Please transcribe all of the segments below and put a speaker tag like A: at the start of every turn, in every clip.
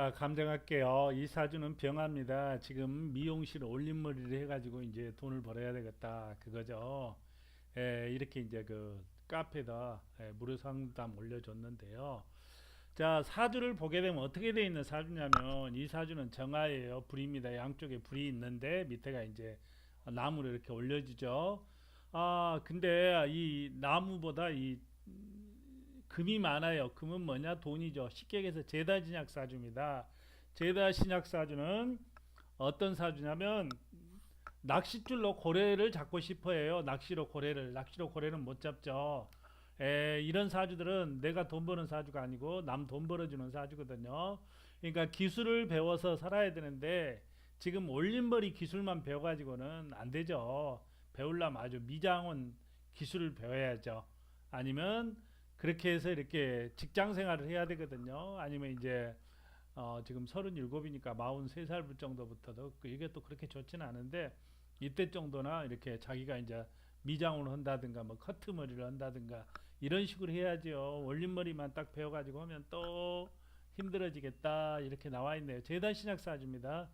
A: 아, 감정할게요. 이 사주는 병합니다. 지금 미용실 올림머리를 해가지고 이제 돈을 벌어야 되겠다. 그거죠. 예, 이렇게 이제 그 카페에다 예, 무료 상담 올려줬는데요. 자, 사주를 보게 되면 어떻게 돼 있는 사주냐면 이 사주는 정화예요. 불입니다. 양쪽에 불이 있는데 밑에가 이제 나무를 이렇게 올려주죠. 아, 근데 이 나무보다 이 금이 많아요. 금은 뭐냐? 돈이죠. 쉽게 얘기해서 제다 신약 사주입니다. 제다 신약 사주는 어떤 사주냐면 낚싯줄로 고래를 잡고 싶어 해요. 낚시로 고래를. 낚시로 고래는 못 잡죠. 에, 이런 사주들은 내가 돈 버는 사주가 아니고 남 돈 벌어주는 사주거든요. 그러니까 기술을 배워서 살아야 되는데 지금 올림머리 기술만 배워가지고는 안 되죠. 배우려면 아주 미장원 기술을 배워야죠. 아니면 그렇게 해서 이렇게 직장 생활을 해야 되거든요. 아니면 이제 어 지금 37이니까 43살 정도부터도 그 이게 또 그렇게 좋지는 않은데 이때 정도나 이렇게 자기가 이제 미장을 한다든가 뭐 커트 머리를 한다든가 이런 식으로 해야죠. 올림머리만 딱 배워 가지고 하면 또 힘들어지겠다 이렇게 나와 있네요. 재단 신약 사주입니다.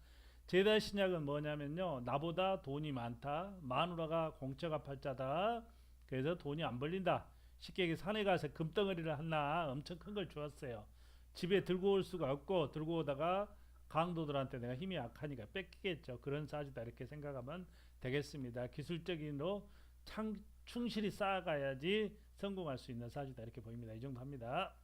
A: 재단 신약은 뭐냐면요. 나보다 돈이 많다. 마누라가 공처가 팔자다. 그래서 돈이 안 벌린다. 쉽게 얘기해 산에 가서 금덩어리를 하나 엄청 큰 걸 주었어요. 집에 들고 올 수가 없고 들고 오다가 강도들한테 내가 힘이 약하니까 뺏기겠죠. 그런 사주다 이렇게 생각하면 되겠습니다. 기술적인로 창, 충실히 쌓아가야지 성공할 수 있는 사주다 이렇게 보입니다. 이 정도 합니다.